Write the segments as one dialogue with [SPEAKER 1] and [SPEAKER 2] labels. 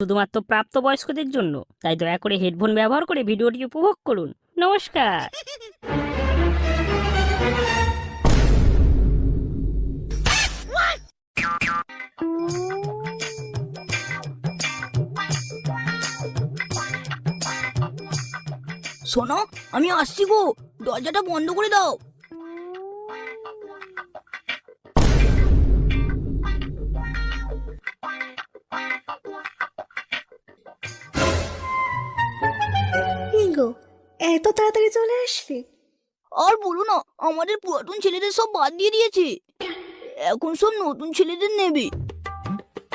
[SPEAKER 1] শুধুমাত্র প্রাপ্তবয়স্কদের জন্য। তাই দয়া করে হেডফোন ব্যবহার করে ভিডিওটি উপভোগ করুন। নমস্কার।
[SPEAKER 2] শোনো, আমি আসছি গো। দরজাটা বন্ধ করে দাও।
[SPEAKER 3] এত তাড়াতাড়ি চলে আসলি?
[SPEAKER 2] আর বলো না আমাদের পুরাতন ছেলেদের সব বাদ দিয়ে দিয়েছে। এখন সব নতুন ছেলেদের নেবে।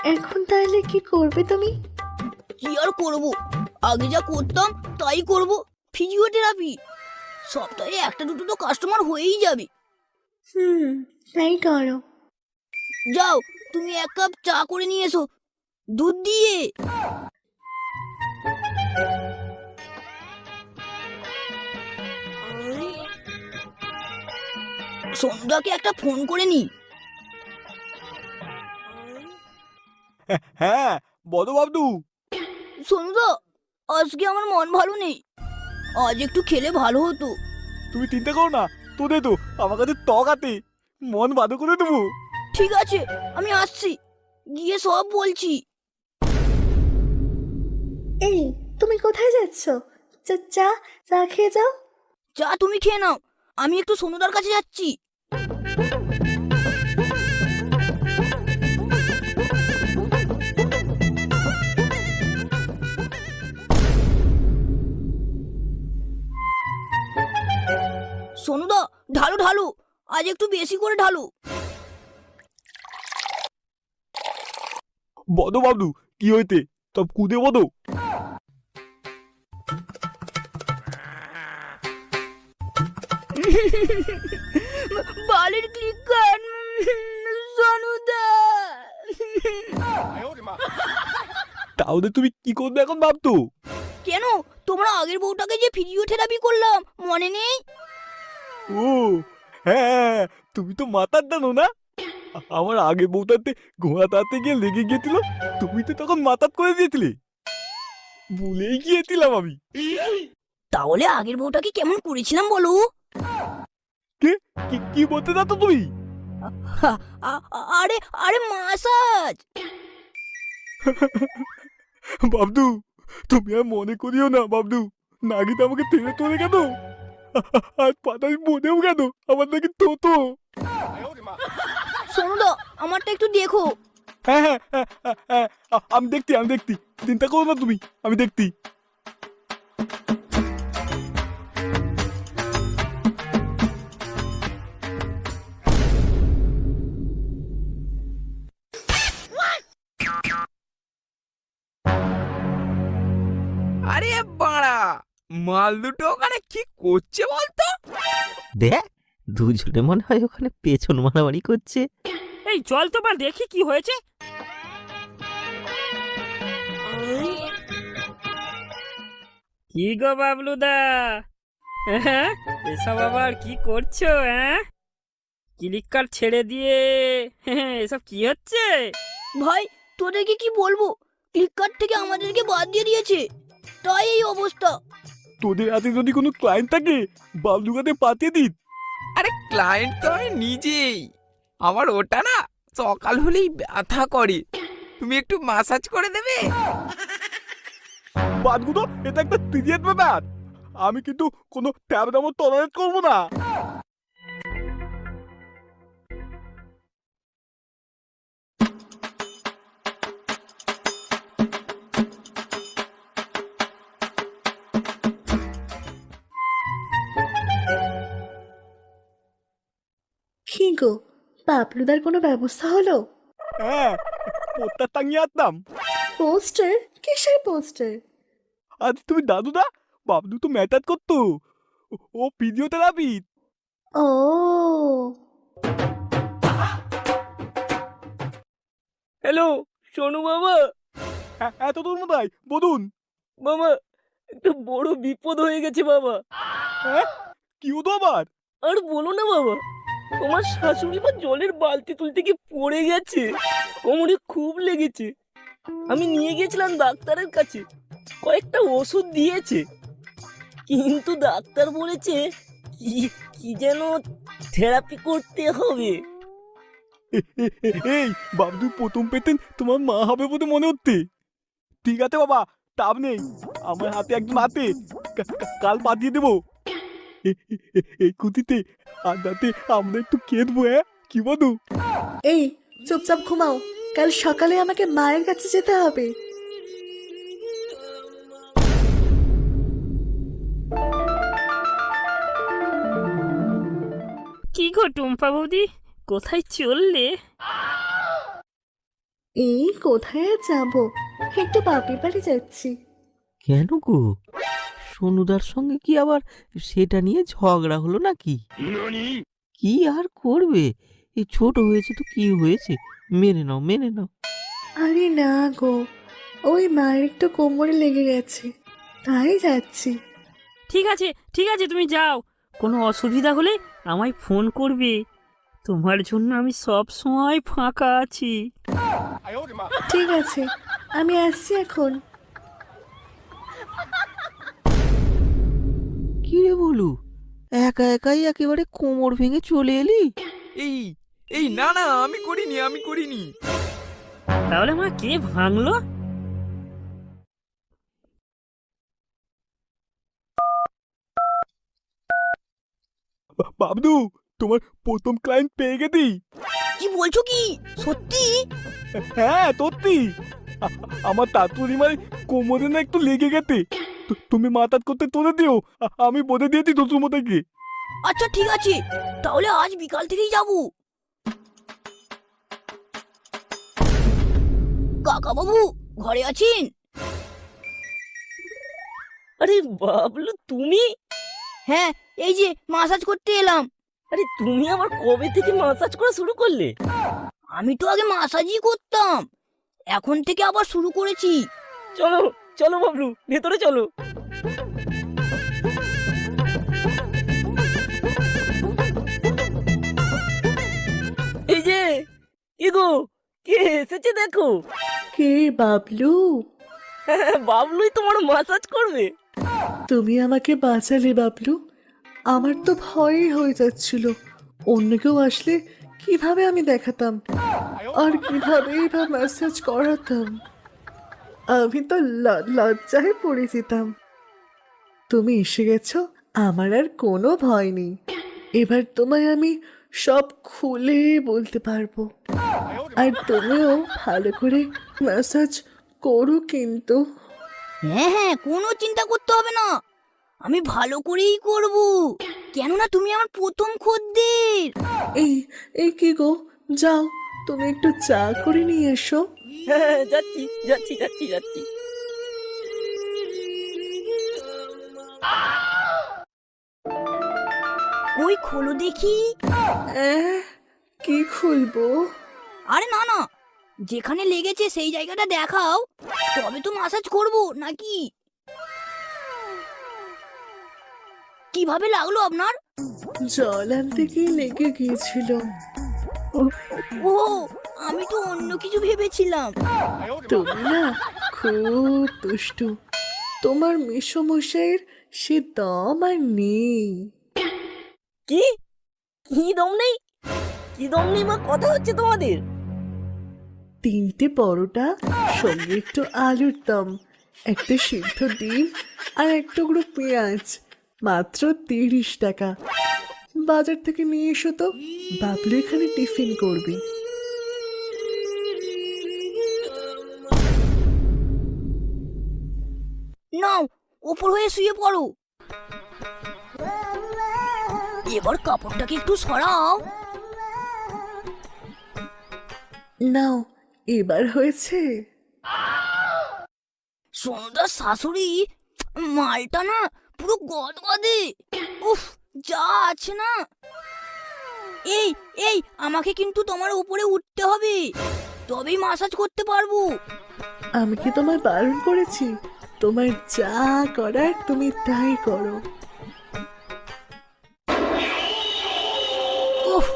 [SPEAKER 3] এখন তাহলে কি করবে তুমি?
[SPEAKER 2] কি আর করব? আগে যা করতাম তাই করব। ফিজিওথেরাপি। সপ্তাহে একটা দুটো তো কাস্টমার হয়েই যাবে।
[SPEAKER 3] হুম তাই করো।
[SPEAKER 2] যাও তুমি এক কাপ চা করে নিয়ে এসো। দুধ দিয়ে। সন্ধ্যাকে একটা ফোন করে নি।
[SPEAKER 4] হ্যাঁ বলো বাবদু
[SPEAKER 2] সন্ধ্যা আজকে আমার মন ভালো নেই। আজ একটু খেলে ভালো হতো।
[SPEAKER 4] তুমি চিন্তা করো না তোদের তো আমার কাছে টক আছে। মন বাদো করে দেবো।
[SPEAKER 2] ঠিক আছে আমি আসছি। গিয়ে সব বলছি।
[SPEAKER 3] এই তুমি কোথায় যাচ্ছ? চা চা চা খেয়ে যাও।
[SPEAKER 2] চা তুমি খেয়ে নাও আমি একটু সোনুদার কাছে যাচ্ছি। ঢালু ঢালু। আজ একটু বেশি করে ঢালু।
[SPEAKER 4] বলো বাবদু কি হইতে সব কুদে
[SPEAKER 2] বালির
[SPEAKER 4] তাহলে তুমি কি করবে এখন ভাবতো
[SPEAKER 2] কেন? তোমরা আগের বউটাকে যে ফিজিওথেরাপি করলাম মনে নেই?
[SPEAKER 4] ও হ্যাঁ তুমি তো মাতার দানো না? আমার আগে বউটাতে ঘোড়া তাতে গিয়ে লেগে গিয়েছিল তুমি তো তখন মাতাত করে দিয়েছিলে। ভুলেই গিয়েছিলাম আমি।
[SPEAKER 2] তাহলে আগের বউটাকে কেমন করেছিলাম বলো?
[SPEAKER 4] কি কি বলতে চাচ্ছ তুমি?
[SPEAKER 2] আ- আ- আরে আরে মাসাজ!
[SPEAKER 4] বাবদু তুমি আর মনে করিও না বাবদু। নাকি তো আমাকে টেনে তোলে কেন? আর পাতায় মনেও কেন? আমার নাকি তোতো
[SPEAKER 2] সোনুদা আমারটা একটু দেখো।
[SPEAKER 4] হ্যাঁ হ্যাঁ হ্যাঁ, হ্যাঁ, হ্যাঁ, আ- আমি দেখতি আমি দেখতি চিন্তা করো না তুমি আমি দেখতি
[SPEAKER 5] মাল দুটো ওখানে কি করছে বলতো?
[SPEAKER 6] দেখ দুজনে মনে হয় ওখানে পেছন মারামারি করছে।
[SPEAKER 1] এই চল তো বা দেখি কি হয়েছে। কি গো বাবলুদা? হ্যাঁ এসব আবার কি করছ হ্যাঁ? ক্লিক কার্ড ছেড়ে দিয়ে হ্যাঁ, এসব কি হচ্ছে?
[SPEAKER 2] ভাই তোদেরকে কি বলব? ফ্লিপকার্ট থেকে আমাদেরকে বাদ দিয়ে দিয়েছে। তাই এই অবস্থা।
[SPEAKER 4] তোদের হাতে যদি কোনো ক্লায়েন্ট থাকে বালদুগাতে কাতে পাঠিয়ে দিন।
[SPEAKER 5] আরে ক্লায়েন্ট তো আমি নিজেই। আমার ওটা না সকাল হলেই ব্যথা করে। তুমি একটু মাসাজ করে দেবে?
[SPEAKER 4] বাদগুলো এটা একটা সিরিয়াস ব্যাপার। আমি কিন্তু কোনো ট্যাব দামও টলারেট করব না।
[SPEAKER 3] গো পাপলুদার কোনো ব্যবস্থা হলো?
[SPEAKER 4] হ্যাঁ পোস্টার টাঙিয়ে আসতাম
[SPEAKER 3] পোস্টার? কিসের পোস্টার?
[SPEAKER 4] আর তুমি দাদুদা বাবলু তো ম্যাটার করতো। ও- ফিজিওথেরাপি
[SPEAKER 3] ও।
[SPEAKER 1] হ্যালো সোনু বাবা
[SPEAKER 4] এত দূর মতাই বলুন।
[SPEAKER 1] বাবা একটা বড় বিপদ হয়ে গেছে বাবা
[SPEAKER 4] হ্যাঁ কি হতো আবার?
[SPEAKER 1] আর বলো না বাবা তোমার শাশুড়ি বা জলের বালতি তুলতে গিয়ে পড়ে গেছে। কোমরে খুব লেগেছে।
[SPEAKER 7] আমি নিয়ে গেছিলাম ডাক্তারের কাছে। কয়েকটা ওষুধ দিয়েছে। কিন্তু ডাক্তার বলেছে, কি কি যেন থেরাপি করতে হবে।
[SPEAKER 4] এই, বাবলু, প্রথম পেতেন তোমার মা হবে বলে মনে হচ্ছে। ঠিক আছে বাবা, তাপ নেই। আমার হাতে একজন হাতে। কাল পাঠিয়ে দেবো। এই কুতিতে আর রাতে আমরা একটু কেঁদবো হ্যাঁ? কি বলো
[SPEAKER 3] এই চুপচাপ ঘুমাও। কাল সকালে আমাকে মায়ের কাছে যেতে হবে।
[SPEAKER 1] কি গো টুম্পা বৌদি? কোথায় চললে?
[SPEAKER 3] এই কোথায় যাব? একটু বাপের বাড়ি যাচ্ছি।
[SPEAKER 6] কেন গো? সোনুদার সঙ্গে কি আবার সেটা নিয়ে ঝগড়া হলো নাকি? কি আর করবে? এই ছোট হয়েছে তো কি হয়েছে? মেনে নাও মেনে নাও।
[SPEAKER 3] আরে না গো ওই মায়ের একটু কোমরে লেগে গেছে তাই যাচ্ছি।
[SPEAKER 1] ঠিক আছে ঠিক আছে তুমি যাও। কোনো অসুবিধা হলে আমায় ফোন করবে। তোমার জন্য আমি সব সময় ফাঁকা আছি।
[SPEAKER 3] ঠিক আছে আমি আসছি এখন।
[SPEAKER 6] কি রে বলু? একা একাই একেবারে কোমর ভেঙে চলে এলি?
[SPEAKER 5] এই এই না না আমি করিনি আমি করিনি।
[SPEAKER 1] তাহলে মা কে ভাঙলো?
[SPEAKER 4] বা- বাবলু তোমার প্রথম ক্লায়েন্ট পেয়ে গেছি।
[SPEAKER 2] কি বলছো কি? সত্যি?
[SPEAKER 4] হ্যাঁ সত্যি। আমার তাতুরি মানে কোমরে না একটু লেগে গেছে। তুমি মাথাত করতে তুলে দিও। আমি বলে দিয়েছি শ্বশুর মতাইকে
[SPEAKER 2] আচ্ছা ঠিক আছে। তাহলে আজ বিকাল থেকেই যাব। কাকা বাবু ঘরে আছেন?
[SPEAKER 7] আরে বাবলু, তুমি?
[SPEAKER 2] হ্যাঁ এই যে মাসাজ করতে এলাম।
[SPEAKER 7] আরে তুমি আবার কবে থেকে মাসাজ করা শুরু করলে?
[SPEAKER 2] আমি তো আগে মাসাজই করতাম। এখন থেকে আবার শুরু করেছি।
[SPEAKER 7] চলো চলো বাবলু ভেতরে চলো। এই যে কি গো কে এসেছে দেখো?
[SPEAKER 3] কে বাবলু?
[SPEAKER 7] বাবলুই তোমার মাসাজ করবে।
[SPEAKER 3] তুমি আমাকে বাঁচালে বাবলু? আমার তো ভয়ই হয়ে যাচ্ছিল। অন্য কেউ আসলে কীভাবে আমি দেখাতাম? আর কীভাবে বা ম্যাসাজ করাতাম? আমি তো ল- লজ্জায় পড়ে যেতাম তুমি এসে গেছো আমার আর কোনো ভয় নেই। এবার তোমায় আমি সব খুলে বলতে পারব। আর তুমিও ভালো করে ম্যাসাজ করো কিন্তু।
[SPEAKER 2] হ্যাঁ হ্যাঁ কোনো চিন্তা করতে হবে না। আমি ভালো করেই করব। কেননা তুমি আমার প্রথম খদ্দের।
[SPEAKER 3] এই এই কি গো? যাও তুমি একটু চা করে নিয়ে এসো।
[SPEAKER 7] যাচ্ছি যাচ্ছি যাচ্ছি যাচ্ছি
[SPEAKER 2] কই খোলো দেখি।
[SPEAKER 3] অ্যাঁ, কি খুলবো?
[SPEAKER 2] আরে না না। যেখানে লেগেছে সেই জায়গাটা দেখাও। তবে তো মাসাজ করব নাকি? কীভাবে লাগল আপনার?
[SPEAKER 3] জল আনতে গিয়ে লেগে গিয়েছিল
[SPEAKER 2] ও আমি তো অন্য কিছু ভেবেছিলাম।
[SPEAKER 3] তুমি না খুব দুষ্টু। তোমার মেসমশাইয়ের সে দম আর নেই।
[SPEAKER 7] কি? কি দম নেই? কি দম নেই মা কথা হচ্ছে তোমাদের?
[SPEAKER 3] তিনটে পরোটা সঙ্গে একটু আলুর দম একটা সিদ্ধ ডিম আর এক টুকরো পেঁয়াজ মাত্র তিরিশ টাকা। বাজার থেকে নিয়ে এসো তো। বাবলু এখানে টিফিন করবি।
[SPEAKER 2] ওপর হয়ে শুয়ে পড়ো। এবার কাপড়টাকে একটু সরাও।
[SPEAKER 3] নাও এবার হয়েছে।
[SPEAKER 2] সোনদার শাশুড়ি মালটা না পুরো গদগদে। উফ যা আছে না। এই এই আমাকে কিন্তু তোমার উপরে উঠতে হবে। তবেই মাসাজ করতে পারব।
[SPEAKER 3] আমি কি তোমায় বারণ করেছি? তোমার যা করার তুমি তাই করো
[SPEAKER 2] उफ,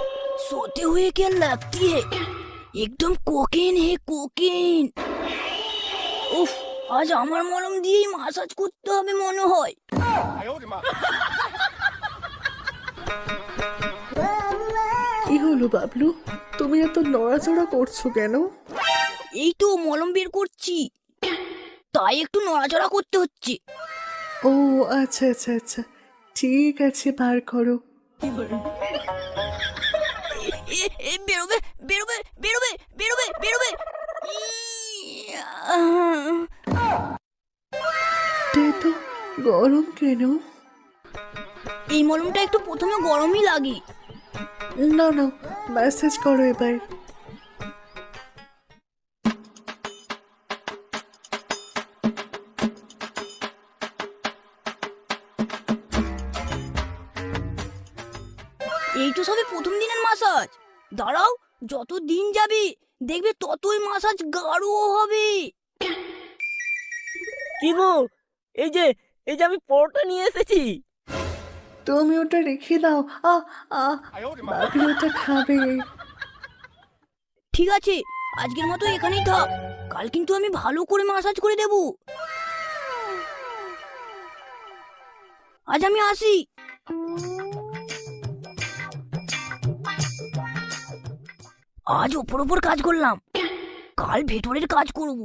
[SPEAKER 2] सोते हुए क्या लगती है एकदम कोकेन है कोकेन উফ আজ আমার মলম দিয়েই মাসাজ করতে হবে মনে হয়
[SPEAKER 3] কি হলো বাবলু তুমি এত নড়াচড়া করছো কেন
[SPEAKER 2] এই তো মলম বের করছি তাই একটু নড়াচড়া করতে হচ্ছে।
[SPEAKER 3] ও আচ্ছা আচ্ছা আচ্ছা। ঠিক আছে বার করো।
[SPEAKER 2] বেরোবে বেরোবে বেরোবে বেরোবে বেরোবে।
[SPEAKER 3] তো গরম কেন?
[SPEAKER 2] এই মলমটা একটু প্রথমে গরমই লাগে।
[SPEAKER 3] না না মেসেজ করো এবার।
[SPEAKER 2] যত দিন যাবি দেখবে ততই মাসাজ গাঢ় হবে।
[SPEAKER 7] কি গো? এই যে এই যে আমি পরোটা নিয়ে এসেছি।
[SPEAKER 3] তুমি ওটা রেখে দাও। আ আ বাবলু ওটা খাবে।
[SPEAKER 2] ঠিক আছে আজকের মতো এখানেই থাক। কাল কিন্তু আমি ভালো করে মাসাজ করে দেব। আজ আমি আসি। আজ ওপর ওপর কাজ করলাম। কাল ভেতরের কাজ করব।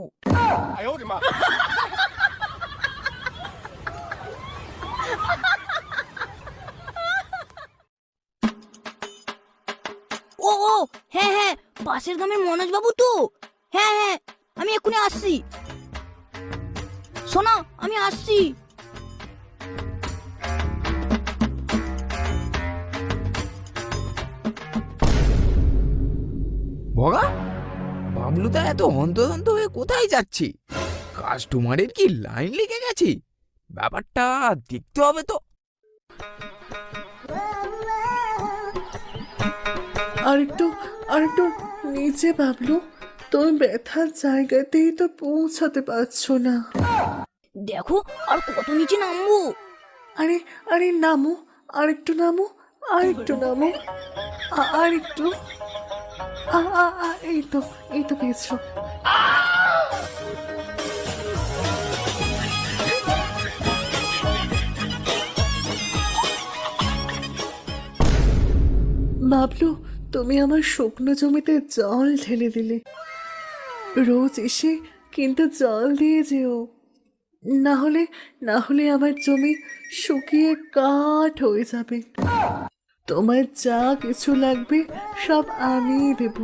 [SPEAKER 2] ও ও হ্যাঁ হ্যাঁ পাশের গ্রামের মনোজ বাবু তো। হ্যাঁ হ্যাঁ আমি এক্ষুনি আসছি। শোনো আমি আসছি।
[SPEAKER 5] বাবলুদা এত অন্তদন্ত হয়ে কোথায় যাচ্ছি? কাস্টমারের কি লাইন লেগে গেছে? ব্যাপারটা দেখতে হবে তো।
[SPEAKER 3] আরেকটু আরেকটু নিচে বাবলু তুমি ব্যথার জায়গাতেই তো পৌঁছাতে পারছ না।
[SPEAKER 2] দেখো আর কত নিচে নামবো?
[SPEAKER 3] আরে আরে নামো আরেকটু নামো আরেকটু নামো আরেকটু। এই তো এই তো পেয়েছ বাবলু, তুমি আমার শুকনো জমিতে জল ঢেলে দিলে। রোজ এসে কিন্তু জল দিয়ে যেও। না হলে না হলে আমার জমি শুকিয়ে কাঠ হয়ে যাবে। তোমার যা কিছু লাগবে সব আমি দেব।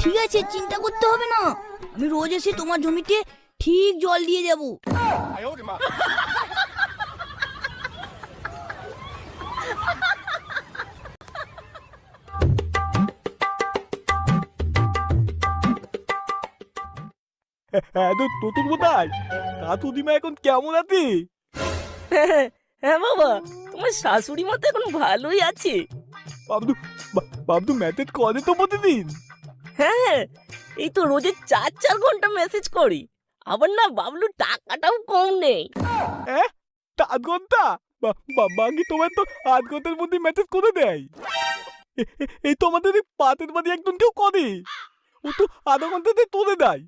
[SPEAKER 2] ঠিক আছে চিন্তা করতে হবে না। আমি রোজ এসে তোমার জমিতে ঠিক জল দিয়ে যাব
[SPEAKER 4] হ্যাঁ তো তোতুর কোথায়? কাতুদিমা এখন কেমন আছে
[SPEAKER 7] হ্যাঁ হ্যাঁ বাবা তোমার শাশুড়ি মা তো এখন ভালোই আছে।
[SPEAKER 4] বাবদু বা- বাবদু ম্যাথেজ করে তো প্রতিদিন।
[SPEAKER 7] হ্যাঁ এই তো রোজে চার চার ঘণ্টা মেসেজ করি। আবার না বাবলু টাকাটাও কম নেই।
[SPEAKER 4] হ্যাঁ আধ ঘণ্টা? বা- বা- বাকি তোমার তো আধ ঘণ্টার মধ্যে ম্যাথেজ করে দেয়? এই তো আমাদের পাতের বাড়ি একজন কেউ করে। ও তো আধা ঘন্টাতে তুলে দেয়।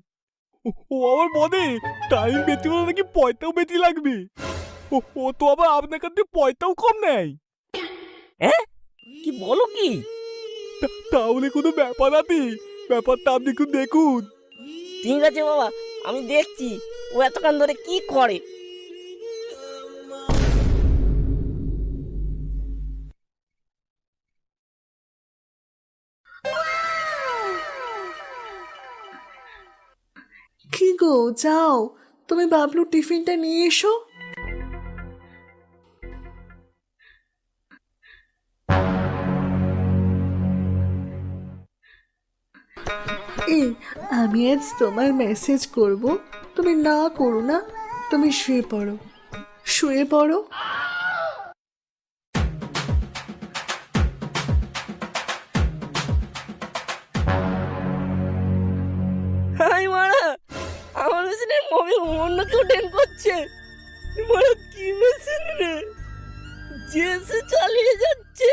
[SPEAKER 4] ও- আবার বলে টাইম হলে নাকি পয়সাও বেশি লাগবে। ও ও তো আবার আপনার কাছে পয়সাও কম নেয়।
[SPEAKER 7] কি বলো কি?
[SPEAKER 4] তা- তাহলে কোনো ব্যাপার আছে ব্যাপারটা আপনি একটু দেখুন।
[SPEAKER 7] ঠিক আছে বাবা আমি দেখছি। ও এতক্ষণ ধরে কি করে?
[SPEAKER 3] কি গো যাও। তুমি বাবলু টিফিনটা নিয়ে এসো। এই, আমি আজ তোমার মেসেজ করব। তুমি না করো না, তুমি শুয়ে পড়ো। শুয়ে পড়ো।
[SPEAKER 7] আমার করছে। কি চালিয়ে যাচ্ছে।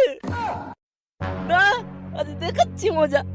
[SPEAKER 7] না, আজ দেখাচ্ছি মজা।